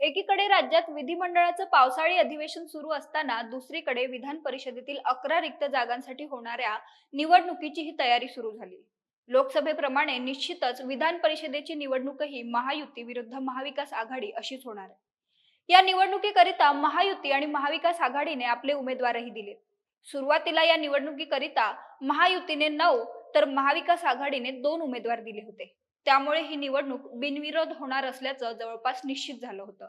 एकीकडे राज्यात विधिमंडळाचं पावसाळी अधिवेशन सुरू असताना दुसरीकडे विधान परिषदेतील अकरा रिक्त जागांसाठी होणाऱ्या निवडणुकीचीही तयारी सुरू झाली. लोकसभेप्रमाणे निश्चितच विधान परिषदेची निवडणूकही महायुती विरुद्ध महाविकास आघाडी अशीच होणार आहे. या निवडणुकीकरिता महायुती आणि महाविकास आघाडीने आपले उमेदवारही दिले. सुरुवातीला या निवडणुकीकरिता महायुतीने नऊ तर महाविकास आघाडीने दोन उमेदवार दिले होते. त्यामुळे ही निवडणूक बिनविरोध होणार असल्याचं जवळपास निश्चित झालं होतं.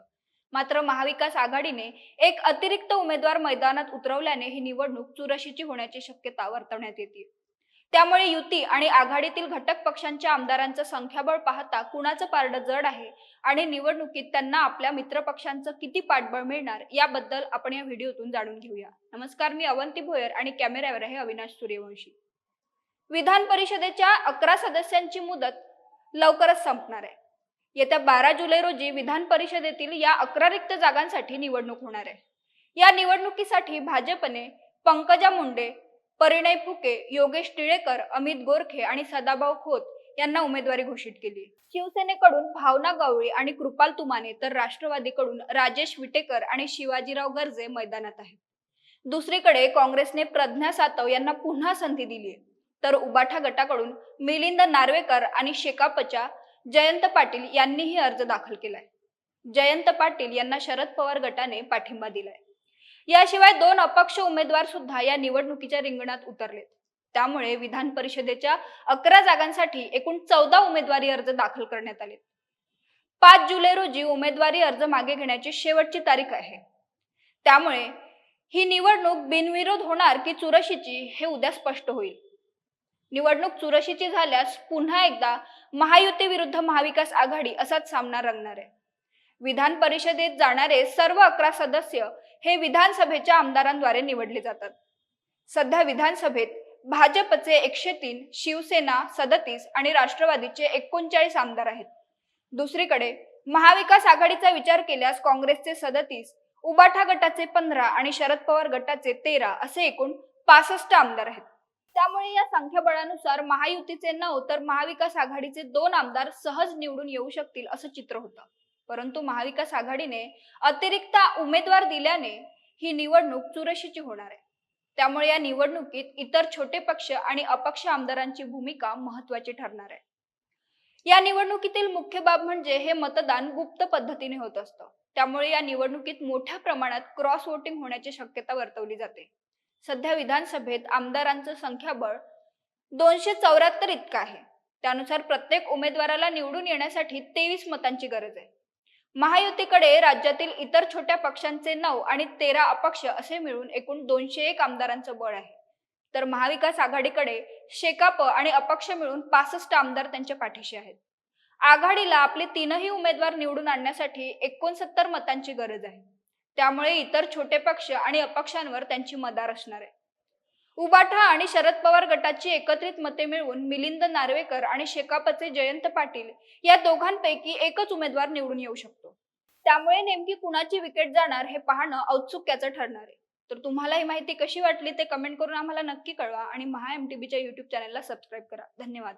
मात्र महाविकास आघाडीने एक अतिरिक्त उमेदवार मैदानात उतरवल्याने ही निवडणूक चुरशीची होण्याची शक्यता वर्तवण्यात येते. त्यामुळे युती आणि आघाडीतील घटक पक्षांच्या आमदारांचं संख्याबळ पाहता कुणाचं पारडं जड आहे आणि निवडणुकीत त्यांना आपल्या मित्रपक्षांचं किती पाठबळ मिळणार याबद्दल आपण या व्हिडिओतून जाणून घेऊया. नमस्कार मी अवंती भोयर आणि कॅमेऱ्यावर आहे अविनाश सूर्यवंशी. विधान परिषदेच्या अकरा सदस्यांची मुदत लवकरच संपणार आहे. येत्या बारा जुलै रोजी विधान परिषदेतील या अकरा रिक्त जागांसाठी निवडणूक होणार आहे. या निवडणुकीसाठी भाजपने पंकजा मुंडे परिणय फुके योगेश टिळेकर अमित गोरखे आणि सदाभाऊ खोत यांना उमेदवारी घोषित केली. शिवसेनेकडून भावना गवळी आणि कृपाल तुमाने तर राष्ट्रवादीकडून राजेश विटेकर आणि शिवाजीराव गर्जे मैदानात आहेत. दुसरीकडे काँग्रेसने प्रज्ञा सातव यांना पुन्हा संधी दिली आहे तर उबाठा गटाकडून मिलिंद नार्वेकर आणि शेकापच्या जयंत पाटील यांनीही अर्ज दाखल केलाय. जयंत पाटील यांना शरद पवार गटाने पाठिंबा दिलाय. याशिवाय दोन अपक्ष उमेदवार सुद्धा या निवडणुकीच्या रिंगणात उतरलेत. त्यामुळे विधान परिषदेच्या अकरा जागांसाठी एकूण चौदा उमेदवारी अर्ज दाखल करण्यात आले पाच जुलै रोजी उमेदवारी अर्ज मागे घेण्याची शेवटची तारीख आहे. त्यामुळे ही निवडणूक बिनविरोध होणार की चुरशीची हे उद्या स्पष्ट होईल. निवडणूक चुरशीची झाल्यास पुन्हा एकदा महायुती विरुद्ध महाविकास आघाडी असाच सामना रंगणार आहे. विधान परिषदेत जाणारे सर्व अकरा सदस्य हे विधानसभेच्या आमदारांद्वारे निवडले जातात. सध्या विधानसभेत भाजपचे एकशे तीन शिवसेना सदतीस आणि राष्ट्रवादीचे एकोणचाळीस आमदार आहेत. दुसरीकडे महाविकास आघाडीचा विचार केल्यास काँग्रेसचे सदतीस उबाठा गटाचे पंधरा आणि शरद पवार गटाचे तेरा असे एकूण पासष्ट आमदार आहेत. त्यामुळे या संख्याबळानुसार महायुतीचे नऊ तर महाविकास आघाडीचे दोन आमदार सहज निवडून येऊ शकतील असं चित्र होतं. परंतु महाविकास आघाडीने अतिरिक्त उमेदवार दिल्याने ही निवडणूक चुरशीची होणार आहे. त्यामुळे या निवडणुकीत इतर छोटे पक्ष आणि अपक्ष आमदारांची भूमिका महत्वाची ठरणार आहे. या निवडणुकीतील मुख्य बाब म्हणजे हे मतदान गुप्त पद्धतीने होत असतं. त्यामुळे या निवडणुकीत मोठ्या प्रमाणात क्रॉस वोटिंग होण्याची शक्यता वर्तवली जाते. सध्या विधानसभेत आमदारांचं संख्याबळ दोनशे चौऱ्याहत्तर इतकं आहे. त्यानुसार प्रत्येक उमेदवाराला निवडून येण्यासाठी तेवीस मतांची गरज आहे. महायुतीकडे राज्यातील इतर छोट्या पक्षांचे नऊ आणि तेरा अपक्ष असे मिळून एकूण दोनशे एक आमदारांचं बळ आहे. तर महाविकास आघाडीकडे शेकाप आणि अपक्ष मिळून पासष्ट आमदार त्यांच्या पाठीशी आहेत. आघाडीला आपले तीनही उमेदवार निवडून आणण्यासाठी एकोणसत्तर मतांची गरज आहे. त्यामुळे इतर छोटे पक्ष आणि अपक्षांवर त्यांची मदार असणार आहे. उबाठा आणि शरद पवार गटाची एकत्रित मते मिळवून मिलिंद नार्वेकर आणि शेकापचे जयंत पाटील या दोघांपैकी एकच उमेदवार निवडून येऊ शकतो. त्यामुळे नेमकी कुणाची विकेट जाणार हे पाहणं औत्सुक्याचं ठरणार आहे. तर तुम्हाला ही माहिती कशी वाटली ते कमेंट करून आम्हाला नक्की कळवा आणि महा एम टी बीच्या युट्यूब चॅनलला सबस्क्राईब करा. धन्यवाद.